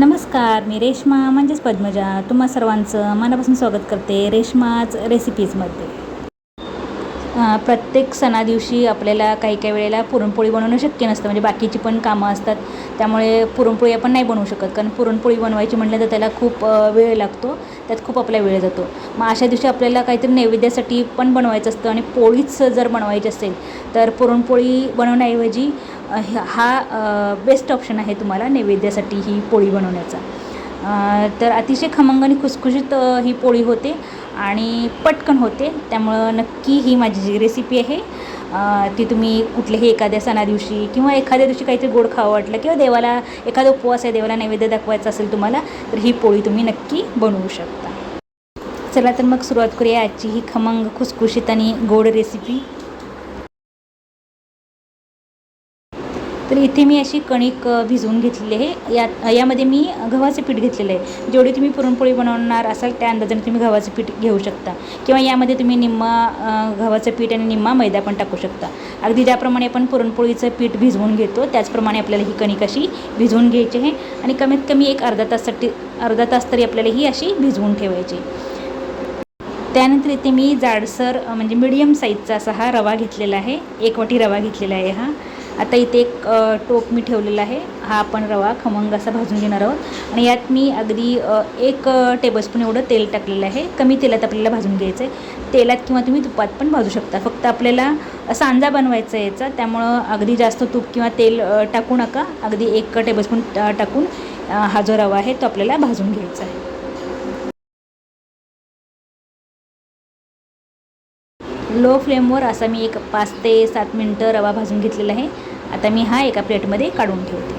नमस्कार मी रेश्मा म्हणजेच पद्मजा. तुम्हा सर्वांचं मनापासून स्वागत करते रेश्माज रेसिपीजमध्ये प्रत्येक सणादिवशी आपल्याला काही काही वेळेला पुरणपोळी बनवणं शक्य नसतं. म्हणजे बाकीची पण कामं असतात. त्यामुळे पुरणपोळी आपण नाही बनवू शकत. कारण पुरणपोळी बनवायची म्हटलं तर त्याला खूप वेळ लागतो. त्यात खूप आपला वेळ जातो. मग अशा दिवशी आपल्याला काहीतरी नैवेद्यासाठी पण बनवायचं असतं. आणि पोळीच जर बनवायची असेल तर पुरणपोळी बनवण्याऐवजी हा बेस्ट ऑप्शन आहे तुम्हाला नैवेद्यासाठी ही पोळी बनवण्याचा. तर अतिशय खमंग आणि खुसखुशीत ही पोळी होते आणि पटकन होते. त्यामुळं नक्की ही माझी जी रेसिपी आहे ती तुम्ही कुठल्याही एखाद्या सणादिवशी किंवा एखाद्या दिवशी काहीतरी गोड खावं वाटलं किंवा देवाला एखादा उपवास आहे देवाला नैवेद्य दाखवायचा असेल तुम्हाला तर ही पोळी तुम्ही नक्की बनवू शकता. चला तर मग सुरुवात करूया आजची ही खमंग खुसखुशीत आणि गोड रेसिपी तर इथे मी अशी कणिक भिजवून घेतलेली आहे. यात यामध्ये मी गव्हाचं पीठ घेतलेलं आहे. जेवढी तुम्ही पुरणपोळी बनवणार असाल त्या अंदाजाने तुम्ही गव्हाचं पीठ घेऊ शकता. किंवा यामध्ये तुम्ही निम्मा गव्हाचं पीठ आणि निम्मा मैदा पण टाकू शकता. अगदी ज्याप्रमाणे आपण पुरणपोळीचं पीठ भिजवून घेतो त्याचप्रमाणे आपल्याला ही कणिक अशी भिजवून घ्यायची आहे. आणि कमीत कमी एक अर्धा ताससाठी अर्धा तास तरी आपल्याला ही अशी भिजवून ठेवायची त्यानंतर इथे मी जाडसर म्हणजे मीडियम साईजचा असा हा रवा घेतलेला आहे. एक वाटी रवा घेतलेला आहे हा. आता इथे एक टोप मी ठेवलेला आहे. हा आपण रवा खमंग असा भाजून घेणार आहोत. आणि यात मी अगदी एक टेबलस्पून एवढं तेल टाकलेलं आहे. कमी तेलात आपल्याला भाजून घ्यायचं आहे तेलात किंवा तुम्ही तुपात पण भाजू शकता. फक्त आपल्याला सांजा बनवायचा आहे याचा. त्यामुळं अगदी जास्त तूप किंवा तेल टाकू नका. अगदी एक टेबलस्पून टाकून हा जो रवा आहे तो आपल्याला भाजून घ्यायचा आहे. लो फ्लेमवर असा मी एक पाच ते सात मिनटं रवा भाजून घेतलेला आहे. आता मी हा एका प्लेटमध्ये काढून ठेवते.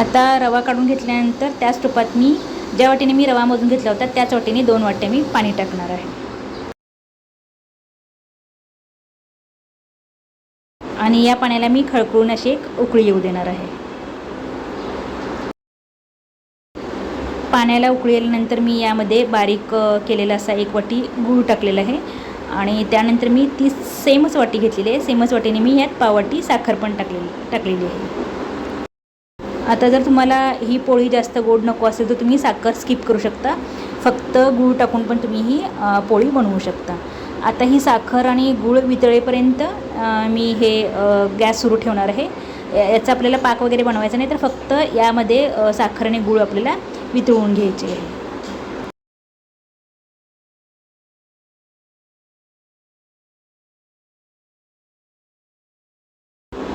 आता रवा काढून घेतल्यानंतर त्याच तुपात मी ज्या वाटीने मी रवा मोजून घेतला होता त्याच वाटीने दोन वाटे मी पाणी टाकणार आहे. आणि या पाण्याला मी खळखळून अशी एक उकळी येऊ देणार आहे. पाण्याला उकळल्यानंतर मी यामध्ये बारीक केलेला असा एक वाटी गूळ टाकलेला आहे. आणि त्यानंतर मी ती सेमच वाटी घेतलेली आहे. सेमच वाटीने मी यात पाववाटी साखर पण टाकलेली टाकलेली आहे. आता जर तुम्हाला ही पोळी जास्त गोड नको असेल तर तुम्ही साखर स्किप करू शकता. फक्त गूळ टाकून पण तुम्ही ही पोळी बनवू शकता. आता ही साखर आणि गूळ वितळेपर्यंत मी हे गॅस सुरू ठेवणार आहे. याचा आपल्याला पाक वगैरे बनवायचा नाही तर फक्त यामध्ये साखर आणि गूळ आपल्याला वितळून घ्यायचे.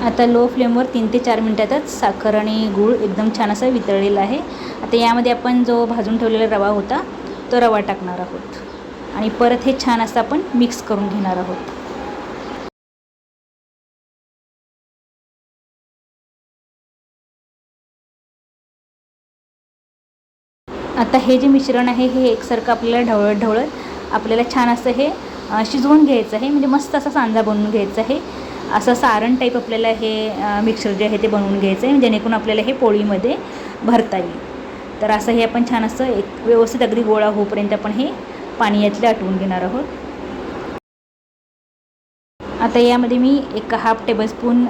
आता लो फ्लेमवर तीन ते चार मिनटातच साखर आणि गूळ एकदम छान असा वितळलेला आहे. आता यामध्ये आपण जो भाजून ठेवलेला रवा होता तो रवा टाकणार आहोत. आणि परत हे छान असं आपण मिक्स करून घेणार आहोत. आता हे जे मिश्रण आहे हे एकसारखं आपल्याला ढवळत ढवळत आपल्याला छान असं हे शिजवून घ्यायचं आहे. म्हणजे मस्त असा सांजा बनवून घ्यायचा आहे. असं सारण टाईप आपल्याला हे मिक्सर जे आहे ते बनवून घ्यायचं आहे. जेणेकरून आपल्याला हे पोळीमध्ये भरता येईल. तर असं हे आपण छान असं एक व्यवस्थित अगदी गोळा होईपर्यंत आपण हे पाणी यातले आटवून घेणार आहोत. आता यामध्ये मी एक हाफ टेबलस्पून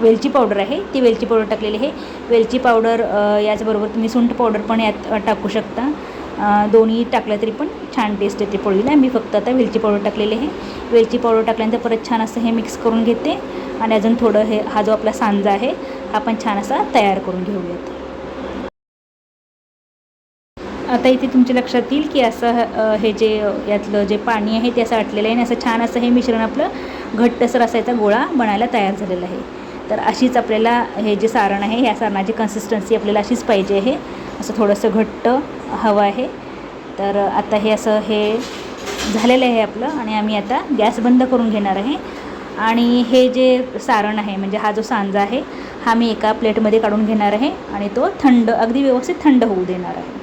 वेलची पावडर आहे. ती वेलची पावडर टाकलेली आहे. वेलची पावडर याचबरोबर तुम्ही सुंठ पावडर पण यात टाकू शकता. दोन्ही टाकलं तरी पण छान टेस्ट येते पोळीला. मी फक्त आता वेलची पावडर टाकलेली आहे. वेलची पावडर टाकल्यानंतर परत छान असं हे मिक्स करून घेते आणि अजून थोडं हे हा जो आपला सांजा आहे हा पण छान असा तयार करून घेऊयात. आता इथे तुमच्या लक्षात येईल की असं हे जे यातलं जे पाणी आहे ते असं आटलेलं आहे आणि असं छान असं हे मिश्रण आपलं घट्टसर असायचा गोळा बनायला तयार झालेला आहे. तर अशीच आपल्याला हे जे सारण आहे ह्या सारणाची कन्सिस्टन्सी आपल्याला अशीच पाहिजे आहे. असं थोडंसं घट्ट हवं आहे. तर आता हे असं हे झालेलं आहे आपलं आणि आम्ही आता गॅस बंद करून घेणार आहे. आणि हे जे सारण आहे म्हणजे हा जो सांजा आहे हा मी एका प्लेटमध्ये काढून घेणार आहे आणि तो थंड अगदी व्यवस्थित थंड होऊ देणार आहे.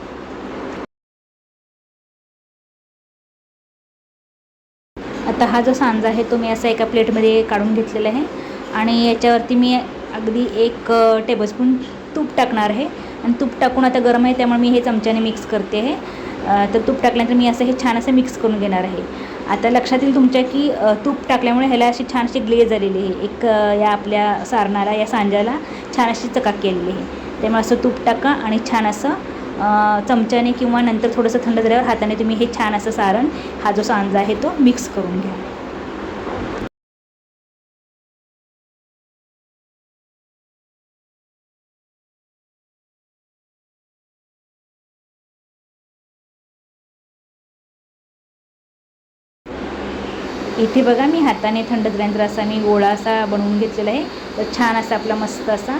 आता हा जो सांजा आहे तो मी असा एका प्लेटमध्ये काढून घेतलेला आहे. आणि याच्यावरती मी अगदी एक टेबलस्पून तूप टाकणार आहे. आणि तूप टाकून आता गरम आहे त्यामुळे मी हे चमच्याने मिक्स करते आहे. तर तूप टाकल्यानंतर मी असं हे छान असं मिक्स करून घेणार आहे. आता लक्षात येईल तुमच्या की तूप टाकल्यामुळे ह्याला अशी छान अशी ग्लेज आलेली आहे. एक या आपल्या सारणाला या सांज्याला छान अशी चकाकी आलेली आहे. त्यामुळे असं तूप टाका आणि छान असं चमच्याने किंवा नंतर थोडंसं थंड झाल्यावर हाताने तुम्ही हे छान असं सारण हा जो सांजा आहे तो मिक्स करून घ्या. इथे बघा मी हाताने थंड झाल्यानंतर असा मी गोळा असा बनवून घेतलेला आहे. तर छान असा आपला मस्त असा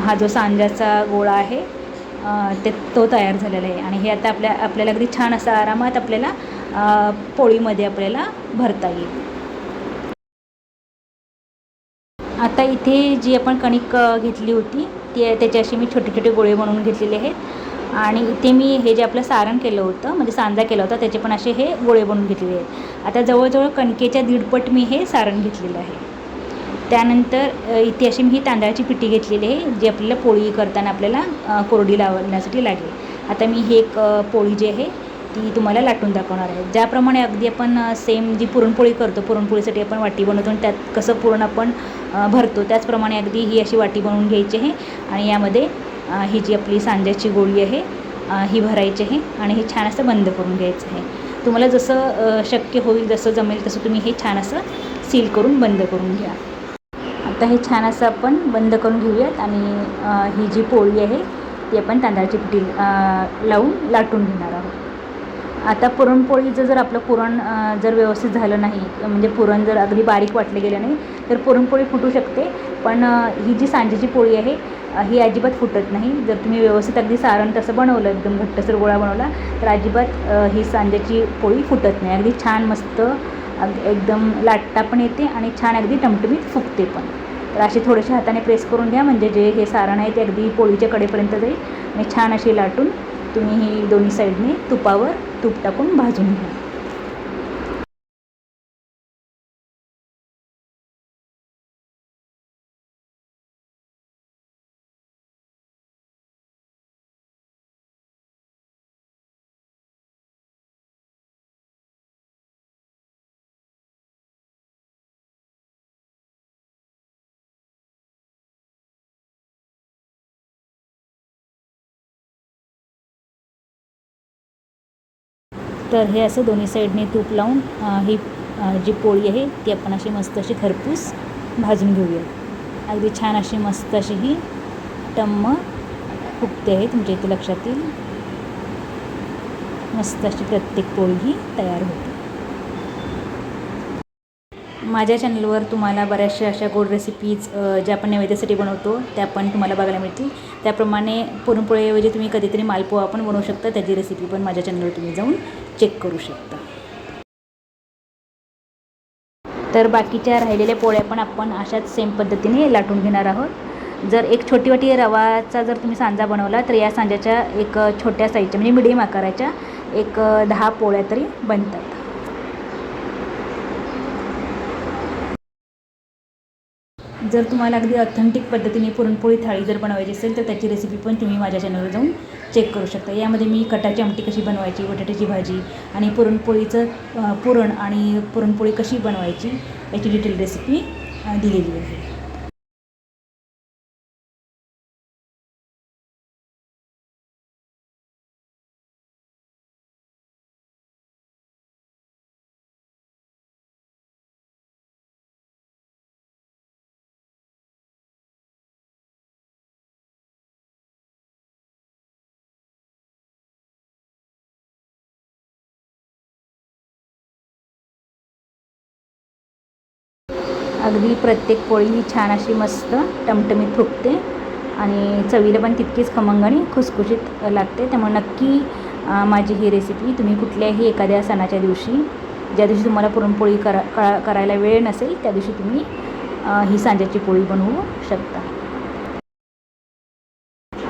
हा जो सांज्याचा गोळा आहे ते तो तयार झालेला आहे. आणि हे आता आपल्या आपल्याला अगदी छान असा आरामात आपल्याला पोळीमध्ये आपल्याला भरता येईल. आता इथे जी आपण कणिक घेतली होती ती त्याच्याशी मी छोटे छोटे गोळे बनवून घेतलेले आहेत. आणि इथे मी हे जे आपलं सारण केलं होतं म्हणजे सांजा केला होता त्याचे पण असे हे गोळे बनवून घेतलेले आहेत. आता जवळजवळ कणकेच्या दीडपट मी हे सारण घेतलेलं आहे. त्यानंतर इथे अशी मी ही तांदळाची पिठी घेतलेली आहे जी आपल्याला पोळी करताना आपल्याला कोरडी लावण्यासाठी लागेल. आता मी ही एक पोळी जी आहे ती तुम्हाला लाटून दाखवणार आहे. ज्याप्रमाणे अगदी आपण सेम जी पुरणपोळी करतो पुरणपोळीसाठी आपण वाटी बनवतो आणि त्यात कसं पुरण आपण भरतो त्याचप्रमाणे अगदी ही अशी वाटी बनवून घ्यायची आहे. आणि यामध्ये ही जी आपली सांज्याची गोळी आहे ही भरायची आहे आणि हे छान असं बंद करून घ्यायचं आहे. तुम्हाला जसं शक्य होईल जसं जमेल तसं तुम्ही हे छान असं सील करून बंद करून घ्या. आता हे छान असं आपण बंद करून घेऊयात आणि ही जी पोळी आहे ती आपण तांदळाची पिठी लावून लाटून घेणार आहोत. आता पुरणपोळीचं जर आपलं पुरण जर व्यवस्थित झालं नाही म्हणजे पुरण जर अगदी बारीक वाटले गेलं नाही तर पुरणपोळी फुटू शकते. पण ही जी सांजेची पोळी आहे ही अजिबात फुटत नाही. जर तुम्ही व्यवस्थित अगदी सारण तसं बनवलं एकदम घट्टसर गोळा बनवला तर अजिबात ही सांजेची पोळी फुटत नाही. अगदी छान मस्त एकदम लाटता पण येते आणि छान अगदी टमटमीत फुगते पण. तर असे थोडेसे हाताने प्रेस करून घ्या म्हणजे जे हे सारण आहे ते अगदी पोळीच्या कडेपर्यंत जाईल आणि छान अशी लाटून तुम्ही ही दोन्ही साईडने तुपावर तूप टाकून भाजून घ्या तर हे असं दोन्ही साईडने तूप लावून ही जी पोळी आहे ती आपण अशी मस्त अशी खरपूस भाजून घेऊया. अगदी छान अशी मस्त अशी ही टम्म फुगते आहे तुमच्या इथे लक्षात येईल. मस्त अशी प्रत्येक पोळी ही तयार होते. माझ्या चॅनलवर तुम्हाला बऱ्याचशा अशा गोड रेसिपीज ज्या आपण नैवेद्यासाठी बनवतो त्या पण तुम्हाला बघायला मिळतील. त्याप्रमाणे पुरणपोळीऐवजी तुम्ही कधीतरी मालपोहा पण बनवू शकता त्याची रेसिपी पण माझ्या चॅनलवर तुम्ही जाऊन चेक करू शकता. तर बाकीच्या राहिलेल्या पोळ्या पण आपण अशाच सेम पद्धतीने लाटून घेणार आहोत. जर एक छोटी वाटी रवाचा जर तुम्ही सांजा बनवला तर या सांजाच्या एक छोट्या साईजच्या म्हणजे मिडियम आकाराच्या एक दहा पोळ्या तरी बनतात. जर तुम्हाला अगदी ऑथेंटिक पद्धतीने पुरणपोळी थाळी जर बनवायची असेल तर त्याची रेसिपी पण तुम्ही माझ्या चॅनलवर जाऊन चेक करू शकता. यामध्ये मी कटाची आमटी कशी बनवायची बटाट्याची भाजी आणि पुरणपोळीचं पुरण आणि पुरणपोळी कशी बनवायची याची डिटेल रेसिपी दिलेली आहे. अगदी प्रत्येक पोळी ही छान अशी मस्त टमटमीत फुगते आणि चवीला पण तितकीच खमंग आणि खुसखुशीत लागते. त्यामुळे नक्की माझी ही रेसिपी तुम्ही कुठल्याही एखाद्या सणाच्या दिवशी ज्या दिवशी तुम्हाला पुरणपोळी करा करा करायला वेळ नसेल त्या दिवशी तुम्ही ही सांज्याची पोळी बनवू शकता.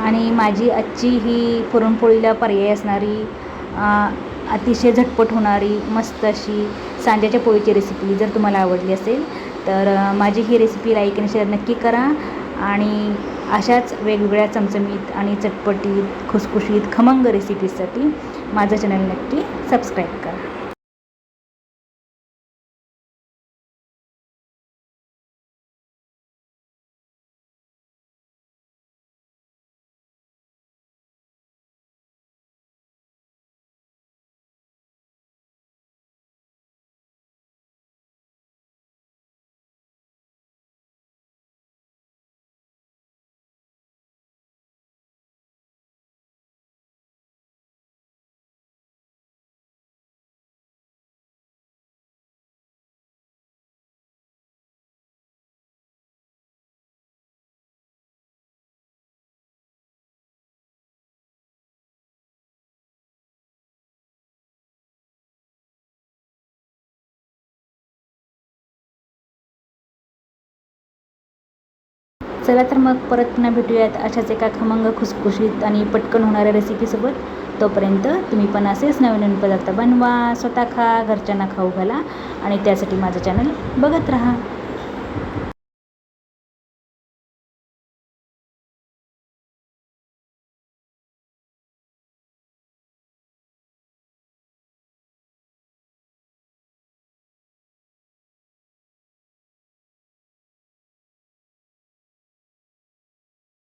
आणि माझी आजची ही पुरणपोळीला पर्याय असणारी अतिशय झटपट होणारी मस्त अशी सांज्याच्या पोळीची रेसिपी जर तुम्हाला आवडली असेल तर माझी ही रेसिपी लाईक आणि शेअर नक्की करा आणि अशाच वेगवेगळ्या चमचमीत आणि चटपटीत खुसखुशीत खमंग रेसिपीजसाठी माझं चॅनल नक्की सबस्क्राईब करा. चला तर मग परत पुन्हा भेटूयात अशाच एका खमंग खुसखुशीत आणि पटकन होणाऱ्या रेसिपीसोबत तोपर्यंत तुम्ही पण असेच नवीन नवीन पदार्थ बनवा स्वतः खा घरच्यांना खाऊ घाला आणि त्यासाठी माझं चॅनल बघत राहा.